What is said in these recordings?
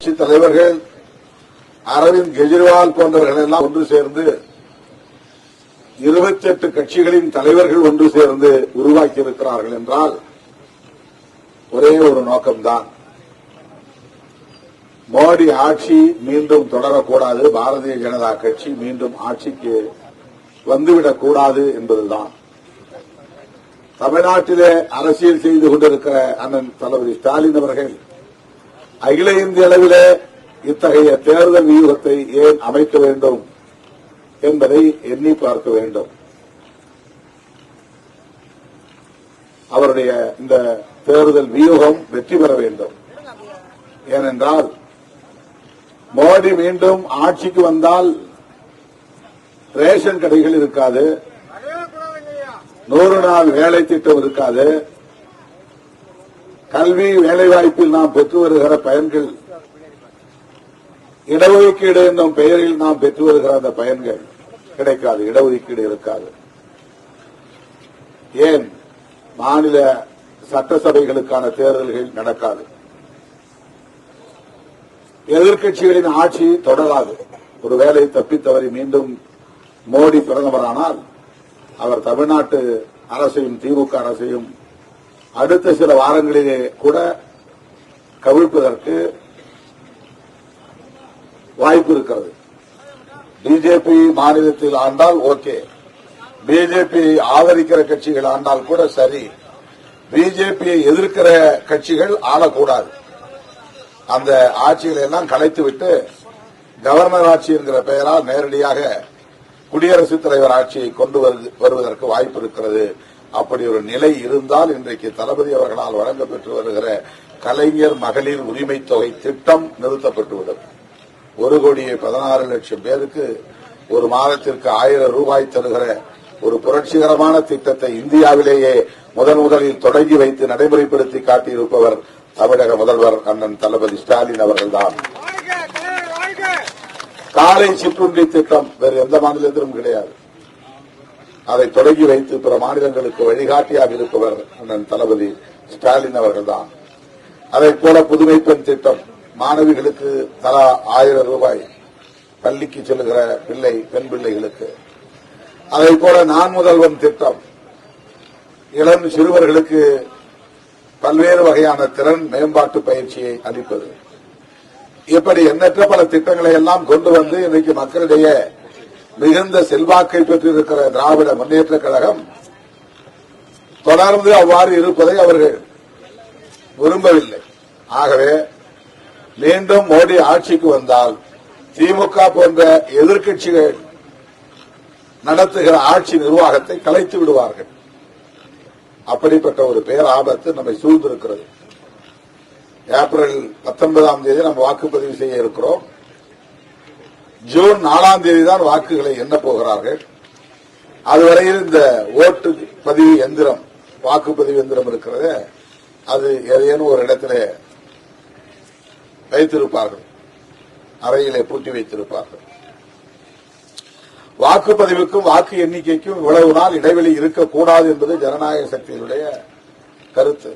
கட்சி தலைவர்கள் அரவிந்த் கெஜ்ரிவால் போன்றவர்கள் எல்லாம் ஒன்று சேர்ந்து இருபத்தி எட்டு கட்சிகளின் தலைவர்கள் ஒன்று சேர்ந்து உருவாக்கி இருக்கிறார்கள் என்றால் ஒரே ஒரு நோக்கம்தான். மோடி ஆட்சி மீண்டும் தொடரக்கூடாது பாரதிய ஜனதா கட்சி மீண்டும் ஆட்சிக்கு வந்துவிடக்கூடாது என்பதுதான். தமிழ்நாட்டிலே அரசியல் செய்து கொண்டிருக்கிற அண்ணன் தளபதி ஸ்டாலின் அவர்கள் அகில இந்திய அளவிலே இத்தகைய தேர்தல் வியூகத்தை ஏன் அமைக்க வேண்டும் என்பதை எண்ணி பார்க்க வேண்டும். அவருடைய இந்த தேர்தல் வியூகம் வெற்றி பெற வேண்டும். ஏனென்றால் மோடி மீண்டும் ஆட்சிக்கு வந்தால் ரேஷன் கடைகள் இருக்காது. நூறு நாள் வேலை திட்டம் இருக்காது. கல்வி வேலைவாய்ப்பில் நாம் பெற்று வருகிற பயன்கள் இடஒதுக்கீடு என்னும் பெயரில் நாம் பெற்று வருகிற அந்த பயன்கள் கிடைக்காது இடஒதுக்கீடு இருக்காது. ஏன்? மாநில சட்டசபைகளுக்கான தேர்தல்கள் நடக்காது. எதிர்க்கட்சிகளின் ஆட்சி தொடராது. ஒருவேளை தப்பித்தவரை மீண்டும் மோடி பிரதமரானால் அவர் தமிழ்நாட்டு அரசையும் திமுக அரசையும் அடுத்த சில வாரங்களிலே கூட கவிழ்ப்பதற்கு வாய்ப்பு இருக்கிறது. பிஜேபி மாநிலத்தில் ஆண்டால் ஓகே. பிஜேபி ஆதரிக்கிற கட்சிகள் ஆண்டால் கூட சரி. பிஜேபியை எதிர்க்கிற கட்சிகள் ஆளக்கூடாது அந்த ஆட்சிகளை எல்லாம் கலைத்துவிட்டு கவர்னர் ஆட்சி என்கிற பெயரால் நேரடியாக குடியரசுத் தலைவர் ஆட்சியை கொண்டு வருவதற்கு வாய்ப்பு இருக்கிறது. அப்படி ஒரு நிலை இருந்தால் இன்றைக்கு தளபதி அவர்களால் வழங்கப்பெற்று வருகிற கலைஞர் மகளிர் உரிமை தொகை திட்டம் நிறுத்தப்பட்டுவிடும் ஒரு கோடியே பதினாறு லட்சம் பேருக்கு ஒரு மாதத்திற்கு ஆயிரம் ரூபாய் தருகிற ஒரு புரட்சிகரமான திட்டத்தை இந்தியாவிலேயே முதன் முதலில் தொடங்கி வைத்து நடைமுறைப்படுத்தி காட்டியிருப்பவர் தமிழக முதல்வர் அண்ணன் தளபதி ஸ்டாலின் அவர்கள்தான். காலை சிற்றுண்டி திட்டம் வேறு எந்த மாநிலத்திலும் கிடையாது. அதை தொடங்கி வைத்து பிற மாநிலங்களுக்கு வழிகாட்டியாக இருப்பவர் அண்ணன் தளபதி ஸ்டாலின் அவர்கள்தான். அதைப் போல புதுமை பெண் திட்டம் மாணவிகளுக்கு தலா ஆயிரம் ரூபாய் பள்ளிக்கு செல்லுகிற பிள்ளை பெண் பிள்ளைகளுக்கு. அதைப் போல நான் முதல்வன் திட்டம் இளம் சிறுவர்களுக்கு பல்வேறு வகையான திறன் மேம்பாட்டு பயிற்சியை அளிப்பது. இப்படி எண்ணற்ற பல திட்டங்களை எல்லாம் கொண்டு வந்து இன்றைக்கு மக்களிடையே மிகுந்த செல்வாக்கை பெற்றிருக்கிற திராவிட முன்னேற்ற கழகம் தொடர்ந்து அவ்வாறு இருப்பதை அவர்கள் விரும்பவில்லை. ஆகவே மீண்டும் மோடி ஆட்சிக்கு வந்தால் திமுக போன்ற எதிர்க்கட்சிகள் நடத்துகிற ஆட்சி நிர்வாகத்தை கலைத்து விடுவார்கள். அப்படிப்பட்ட ஒரு பேராபத்து நம்மை சூழ்ந்திருக்கிறது. ஏப்ரல் பத்தொன்பதாம் தேதி நம்ம வாக்குப்பதிவு செய்ய இருக்கிறோம். ஜூன் நாலாம் தேதி தான் வாக்குகளை எண்ண போகிறார்கள். அதுவரையில் இந்த ஓட்டு பதிவு எந்திரம் வாக்குப்பதிவு எந்திரம் இருக்கிறது. அது ஏதேனும் ஒரு இடத்திலே வைத்திருப்பார்கள். அறையிலே பூட்டி வைத்திருப்பார்கள். வாக்குப்பதிவுக்கும் வாக்கு எண்ணிக்கைக்கும் இவ்வளவு நாள் இடைவெளி இருக்கக்கூடாது என்பது ஜனநாயக சக்தியினுடைய கருத்து.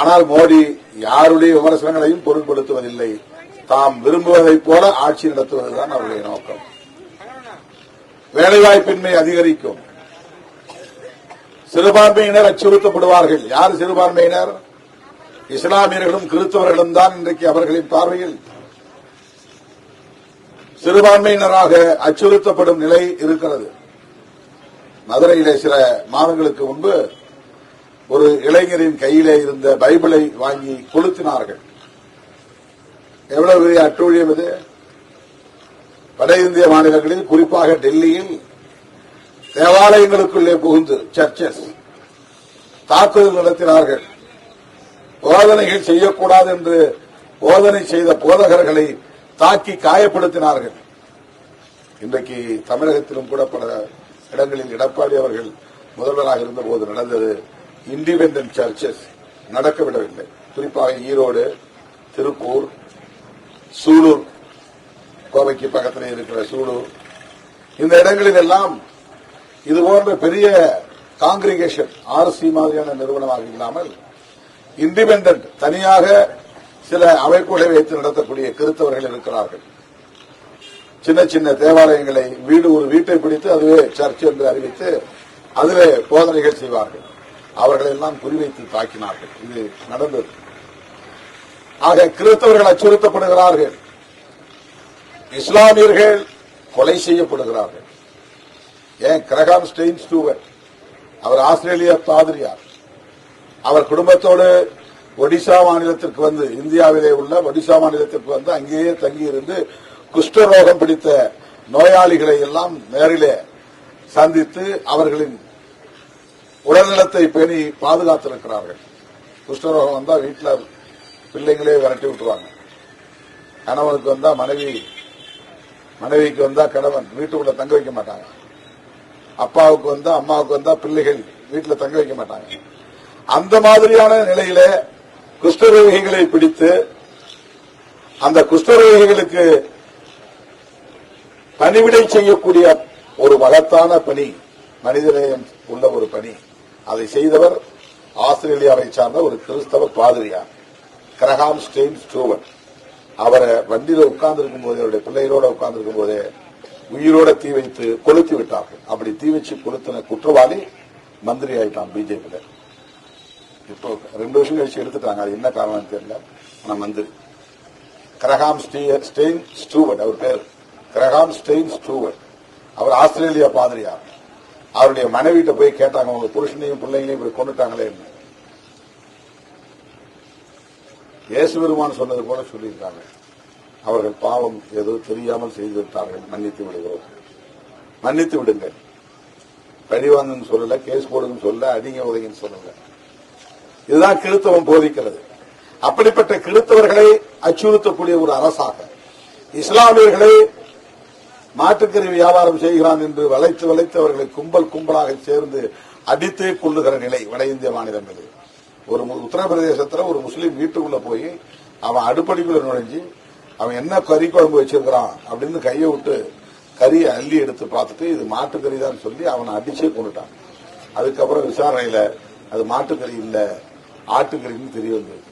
ஆனால் மோடி யாருடைய விமர்சனங்களையும் பொருட்படுத்துவதில்லை. தாம் விரும்புவதைப் போல ஆட்சி நடத்துவதுதான் அவருடைய நோக்கம். வேலைவாய்ப்பின்மை அதிகரிக்கும். சிறுபான்மையினர் அச்சுறுத்தப்படுவார்கள். யார் சிறுபான்மையினர்? இஸ்லாமியர்களும் கிறிஸ்தவர்களும் தான் இன்றைக்கு அவர்களின் பார்வையில். சிறுபான்மையினராக அச்சுறுத்தப்படும் நிலை இருக்கிறது. மதுரையிலே சில மாதங்களுக்கு முன்பு ஒரு இளைஞரின் கையிலே இருந்த பைபிளை வாங்கி கொளுத்தினார்கள். எவ்வளவு பெரிய அட்டூழியம் இது? வட இந்திய மாநிலங்களில் குறிப்பாக டெல்லியில் தேவாலயங்களுக்குள்ளே புகுந்து சர்ச்சஸ் தாக்குதல் நடத்தினார்கள். போதனைகள் செய்யக்கூடாது என்று போதனை செய்த போதகர்களை தாக்கி காயப்படுத்தினார்கள். இன்றைக்கு தமிழகத்திலும் கூட பல இடங்களில் எடப்பாடி அவர்கள் முதல்வராக இருந்தபோது நடந்தது இண்டிபெண்டன்ட் சர்ச்சஸ் நடக்க விடவில்லை குறிப்பாக ஈரோடு திருப்பூர் சூலூர் கோவைக்கு பக்கத்தில் இருக்கிற சூலூர். இந்த இடங்களில் எல்லாம் இது போன்ற பெரிய காங்கிரிகேஷன் ஆர்சி மாதிரியான நிறுவனமாக இல்லாமல் இண்டிபெண்டன்ட் தனியாக சில அமைப்புகளை வைத்து நடத்தக்கூடிய கிறிஸ்தவர்கள் இருக்கிறார்கள். சின்ன சின்ன தேவாலயங்களை வீடு ஒரு வீட்டை பிடித்து அதுவே சர்ச் என்று அறிவித்து அதிலே போதனைகள் செய்வார்கள். அவர்களெல்லாம் குறிவைத்து தாக்கினார்கள். இது நடந்தது. ஆக கிறிஸ்தவர்கள் அச்சுறுத்தப்படுகிறார்கள் இஸ்லாமியர்கள் கொலை செய்யப்படுகிறார்கள். ஏன்? Graham Staines Stuart. அவர் ஆஸ்திரேலியா பாதிரியார். அவர் குடும்பத்தோடு ஒடிசா மாநிலத்திற்கு வந்து இந்தியாவிலே உள்ள ஒடிசா மாநிலத்திற்கு வந்து அங்கேயே தங்கியிருந்து குஷ்டரோகம் பிடித்த நோயாளிகளை எல்லாம் நேரிலே சந்தித்து அவர்களின் உடல்நலத்தை பேணி பாதுகாத்திருக்கிறார்கள். குஷ்டரோகம் வந்தால் வீட்டில் பிள்ளைங்களே விரட்டி விட்டுருவாங்க. கணவனுக்கு வந்தா மனைவி மனைவிக்கு வந்தா கணவன் வீட்டுக்குள்ள தங்க வைக்க மாட்டாங்க. அப்பாவுக்கு வந்தா அம்மாவுக்கு வந்தா பிள்ளைகள் வீட்டுல தங்க வைக்க மாட்டாங்க. அந்த மாதிரியான நிலையில குஷ்டரோகிகளை பிடித்து அந்த குஷ்டரோகிகளுக்கு பணிவிடை செய்யக்கூடிய ஒரு மகத்தான பணி மனிதநேயம் உள்ள ஒரு பணி. அதை செய்தவர் ஆஸ்திரேலியாவை சார்ந்த ஒரு கிறிஸ்தவ பாதிரியார். கிரஹாம் ஸ்டெயின் ஸ்டூவன் அவரை வண்டியில உட்கார்ந்து இருக்கும் போதே அவருடைய பிள்ளைகளோட உட்கார்ந்து இருக்கும் போதே உயிரோட தீ வைத்து கொளுத்தி விட்டார்கள். அப்படி தீ வச்சு கொளுத்தின குற்றவாளி மந்திரி ஆயிட்டான் பிஜேபியில. இப்போ ரெண்டு வருஷம் கழிச்சு எடுத்துட்டாங்க. அது என்ன காரணம் தெரியல. ஆனா மந்திரி. கிரகாம் ஸ்டெயின் ஸ்டூவர்ட் அவர் பேர். Graham Staines Stuart. அவர் ஆஸ்திரேலியா பாதிரியார். அவருடைய மனைவிட்ட போய் கேட்டாங்க உங்க புருஷனையும் பிள்ளைங்களையும் இப்படி கொண்டுட்டாங்களே இயேசு பெருமான் சொன்னது போல சொல்லியிருக்காங்க. அவர்கள் பாவம் ஏதோ தெரியாமல் செய்து விட்டார்கள். மன்னித்து விடுகிறோம் மன்னித்து விடுங்கள். பழிவாங்கன்னு சொல்லல கேஸ் போடுங்கன்னு சொல்ல அடிங்க உதவின்னு சொல்லல. இதுதான் கிறித்தவம் போதிக்கிறது. அப்படிப்பட்ட கிறித்தவர்களை அச்சுறுத்தக்கூடிய ஒரு அரசாக இஸ்லாமியர்களை மாட்டுக்கறி வியாபாரம் செய்கிறான் என்று வளைத்து வளைத்து அவர்களை கும்பல் கும்பலாக சேர்ந்து அடித்தே கொள்ளுகிற நிலை வட இந்திய மாநிலம் இது ஒரு மு- உத்தரப்பிரதேசத்துல ஒரு முஸ்லீம் வீட்டுக்குள்ள போய் அவன் அடுப்படிக்குள்ள நுழைஞ்சு அவன் என்ன கறி குழம்பு வச்சிருக்கிறான் அப்படின்னு கையை விட்டு கறியை அள்ளி எடுத்து பார்த்துட்டு இது மாட்டுக்கறி தான் சொல்லி அவனை அடிச்சே கொண்டுட்டான். அதுக்கப்புறம் விசாரணையில அது மாட்டுக்கறி இல்ல ஆட்டுக்கறின்னு தெரிய வந்திருக்கு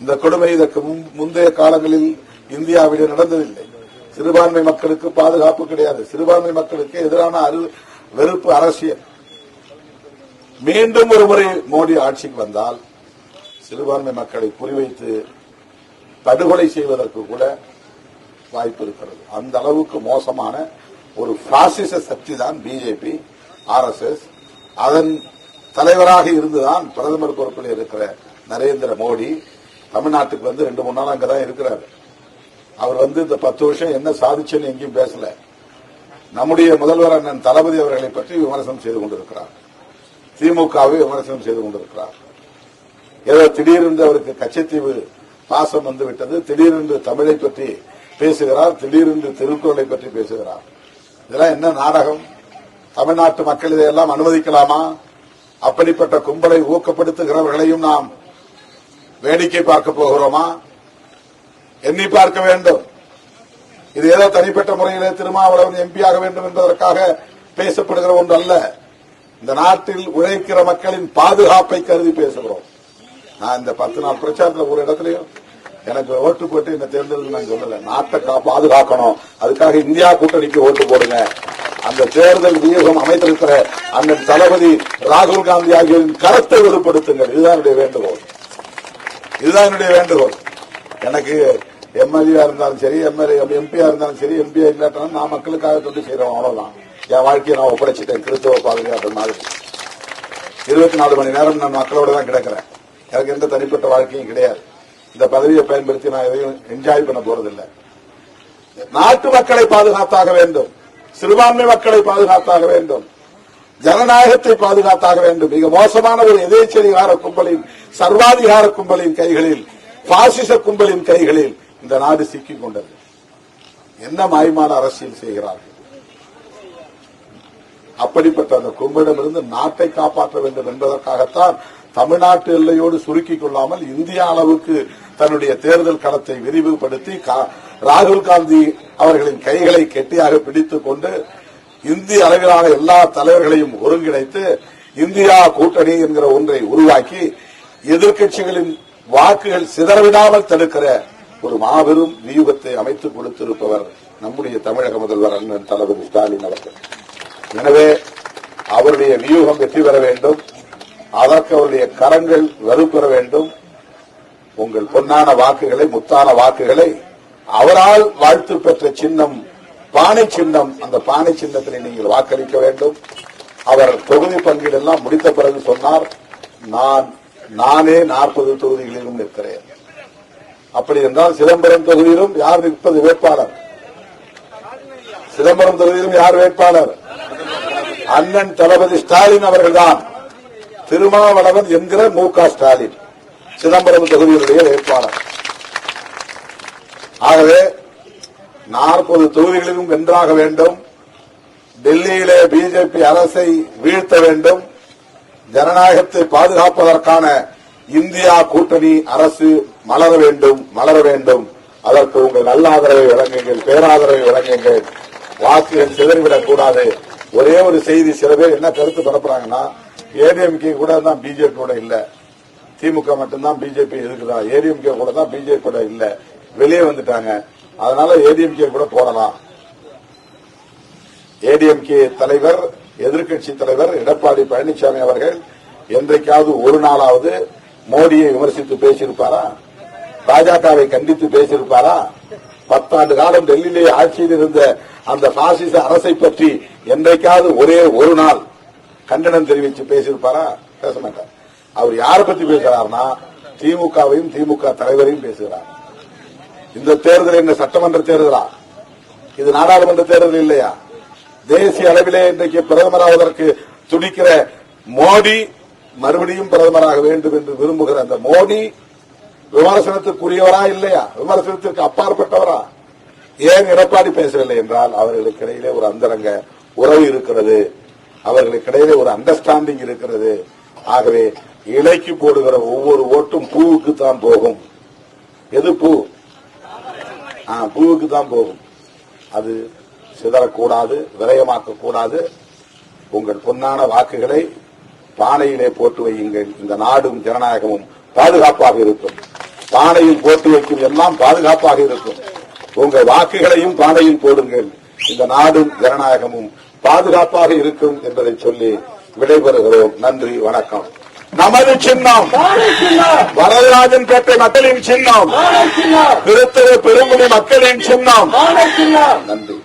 இந்த கொடுமை இதற்கு முன்- முந்தைய காலங்களில் இந்தியாவில் நடந்ததில்லை. சிறுபான்மை மக்களுக்கு பாதுகாப்பு கிடையாது. சிறுபான்மை மக்களுக்கு எதிரான அரு- வெறுப்பு அரசியல். மீண்டும் ஒரு முறை மோடி ஆட்சிக்கு வந்தால் சிறுபான்மை மக்களை குறிவைத்து படுகொலை செய்வதற்கு கூட வாய்ப்பு இருக்கிறது. அந்த அளவுக்கு மோசமான ஒரு பாசிச சக்தி தான் பிஜேபி ஆர்எஸ்எஸ் அதன் தலைவராக இருந்துதான் பிரதமர் பொறுப்பில் இருக்கிற நரேந்திர மோடி தமிழ்நாட்டுக்கு வந்து ரெண்டு மூணு நாள் அங்கதான் இருக்கிறார். அவர் வந்து இந்த பத்து வருஷம் என்ன சாதிச்சுன்னு எங்கேயும் பேசல. நம்முடைய முதல்வர் அண்ணன் தளபதி அவர்களை பற்றி விமர்சனம் செய்து கொண்டிருக்கிறார். திமுகவை விமர்சனம் செய்து கொண்டிருக்கிறார். ஏதோ திடீரென்று அவருக்கு கச்சத்தீவு பாசம் வந்துவிட்டது திடீரென்று தமிழை பற்றி பேசுகிறார் திடீரென்று திருக்குறளை பற்றி பேசுகிறார். இதெல்லாம் என்ன நாடகம்? தமிழ்நாட்டு மக்கள் இதையெல்லாம் அனுமதிக்கலாமா? அப்படிப்பட்ட கும்பலை ஊக்கப்படுத்துகிறவர்களையும் நாம் வேடிக்கை பார்க்க போகிறோமா? எண்ணி பார்க்க வேண்டும். இது ஏதோ தனிப்பட்ட முறையிலே திருமாவளவன் எம்பி ஆக வேண்டும் என்பதற்காக பேசப்படுகிற ஒன்று அல்ல இந்த நாட்டில் உழைக்கிற மக்களின் பாதுகாப்பை கருதி பேசுகிறோம். நான் இந்த பத்து நாள் பிரச்சாரத்தில் ஒரு இடத்துலயும் எனக்கு ஓட்டு போட்டு இந்த தேர்தலில் நான் சொல்லல. நாட்டை கா- பாதுகாக்கணும். அதுக்காக இந்தியா கூட்டணிக்கு ஓட்டு போடுங்க. அந்த தேர்தல் வியூகம் அமைத்திருக்கிற அண்ணன் தளபதி ராகுல் காந்தி ஆகியோரின் கருத்தை வெளிப்படுத்துங்கள் இதுதான் என்னுடைய வேண்டுகோள். இதுதான் என்னுடைய வேண்டுகோள். எனக்கு எம்எல்ஏ இருந்தாலும் சரி எம்எல்ஏ எம்பியா இருந்தாலும் சரி எம்பியா இல்லாட்டாலும் நான் மக்களுக்காக தொண்டு செய்யறோம் அவ்வளவுதான். என் வாழ்க்கையை நான் ஒப்படைச்சிட்டேன். கிறிஸ்தவ பாதுகாப்பு மாதிரி. இருபத்தி நாலு மணி நேரம் நான் மக்களோட தான் கிடக்கிறேன். எனக்கு எந்த தனிப்பட்ட வாழ்க்கையும் கிடையாது. இந்த பதவியை பயன்படுத்தி நான் எதையும் என்ஜாய் பண்ண போறதில்லை. நாட்டு மக்களை பாதுகாத்தாக வேண்டும். சிறுபான்மை மக்களை பாதுகாத்தாக வேண்டும். ஜனநாயகத்தை பாதுகாத்தாக வேண்டும். மிக மோசமான ஒரு எதேச்சதிகார கும்பலின் சர்வாதிகார கும்பலின் கைகளில் பாசிச கும்பலின் கைகளில் இந்த நாடு சிக்கிக் கொண்டது. என்ன மாய்மான அரசியல் செய்கிறார்கள்? அப்படிப்பட்ட அந்த கும்பிடமிருந்து நாட்டை காப்பாற்ற வேண்டும் என்பதற்காகத்தான் தமிழ்நாட்டு எல்லையோடு சுருக்கிக் கொள்ளாமல் இந்திய அளவுக்கு தன்னுடைய தேர்தல் களத்தை விரிவுபடுத்தி கா- ராகுல் காந்தி அவர்களின் கைகளை கெட்டியாக பிடித்துக் கொண்டு இந்திய அளவிலான எல்லா தலைவர்களையும் ஒருங்கிணைத்து இந்தியா கூட்டணி என்கிற ஒன்றை உருவாக்கி எதிர்க்கட்சிகளின் வாக்குகள் சிதறவிடாமல் தடுக்கிற ஒரு மாபெரும் வியூகத்தை அமைத்துக் கொடுத்திருப்பவர் நம்முடைய தமிழக முதல்வர் அண்ணன் தளபதி ஸ்டாலின் அவர்கள். எனவே அவருடைய வியூகம் வெற்றி பெற வேண்டும். அதற்கு அவருடைய கரங்கள் வலுப்பெற வேண்டும். உங்கள் பொன்னான வாக்குகளை முத்தான வாக்குகளை அவரால் வாழ்த்து பெற்ற சின்னம் பானை சின்னம் அந்த பானை சின்னத்தினை நீங்கள் வாக்களிக்க வேண்டும். அவர் தொகுதி பங்கீடெல்லாம் முடித்த பிறகு சொன்னார் நான் நானே நாற்பது தொகுதிகளிலும் நிற்கிறேன். அப்படி என்றால் சிதம்பரம் தொகுதியிலும் யார் நிற்பது வேட்பாளர்? சிதம்பரம் தொகுதியிலும் யார் வேட்பாளர்? அண்ணன் தளபதி ஸ்டாலின் அவர்கள்தான். திருமாவளவன் என்கிற மு க ஸ்டாலின். சிதம்பரம் தொகுதியினுடைய வேட்பாளர். ஆகவே நாற்பது தொகுதிகளிலும் வென்றாக வேண்டும். டெல்லியிலே பிஜேபி அரசை வீழ்த்த வேண்டும். ஜனநாயகத்தை பாதுகாப்பதற்கான இந்தியா கூட்டணி அரசு மலர வேண்டும் மலர வேண்டும். அதற்கு உங்கள் நல்ல ஆதரவை வழங்குங்கள் பேராதரவை வழங்குங்கள். வாக்குகள் சிதறிவிடக் கூடாது ஒரே ஒரு செய்தி சில பேர் என்ன கருத்து பரப்புறாங்கன்னா ஏடிஎம்கே கூட தான் பிஜேபி கூட இல்ல. திமுக மட்டும்தான் பிஜேபி இருக்குதா ஏடிஎம்கே கூட தான் பிஜேபி கூட இல்ல. வெளியே வந்துட்டாங்க. அதனால ஏடிஎம்கே கூட போடலாம். ஏடிஎம்கே தலைவர் எதிர்க்கட்சி தலைவர் எடப்பாடி பழனிசாமி அவர்கள் என்றைக்காவது ஒரு நாளாவது மோடியை விமர்சித்து பேசியிருப்பாரா? பாஜகவை கண்டித்து பேசியிருப்பாரா? பத்தாண்டு காலம் டெல்லியிலே ஆட்சியில் இருந்த அந்த பாசிச அரசை பற்றி என்றைக்காவது ஒரே ஒரு நாள் கண்டனம் தெரிவித்து பேசியிருப்பாரா? பேச மாட்டார். அவர் யாரை பத்தி பேசுறாருன்னா திமுகவையும் திமுக தலைவரையும் பேசுகிறார். இந்த தேர்தல் என்ன சட்டமன்ற தேர்தலா? இது நாடாளுமன்ற தேர்தல் இல்லையா? தேசிய அளவிலே இன்றைக்கு பிரதமராவதற்கு துடிக்கிற மோடி மறுபடியும் பிரதமராக வேண்டும் என்று விரும்புகிற அந்த மோடி விமர்சனத்துக்குரியவரா இல்லையா? விமர்சனத்திற்கு அப்பாற்பட்டவரா? ஏன் எடப்பாடி பேசவில்லை என்றால் அவர்களுக்கு இடையிலே ஒரு அந்தரங்க உறவு இருக்கிறது. அவர்களுக்கு இடையிலே ஒரு அண்டர்ஸ்டாண்டிங் இருக்கிறது. ஆகவே இலைக்கு போடுகிற ஒவ்வொரு ஓட்டும் பூவுக்கு தான் போகும். எது பூ? பூவுக்கு தான் போகும். அது சிதறக்கூடாது விரயமாக்க கூடாது உங்கள் பொன்னான வாக்குகளை பானையிலே போட்டு வையுங்கள். இந்த நாடும் ஜனநாயகமும் பாதுகாப்பாக இருக்கும். பானையில் போட்டு வைக்கும் எல்லாம் பாதுகாப்பாக இருக்கும். உங்கள் வாக்குகளையும் பானையில் போடுங்கள். இந்த நாடும் ஜனநாயகமும் பாதுகாப்பாக இருக்கும் என்பதை சொல்லி விடைபெறுகிறோம். நன்றி வணக்கம். நமது சின்னம். வரதராஜன் பேட்டை மக்களின் சின்னம். திருத்தர பெருங்குடி மக்களின் சின்னம். நன்றி.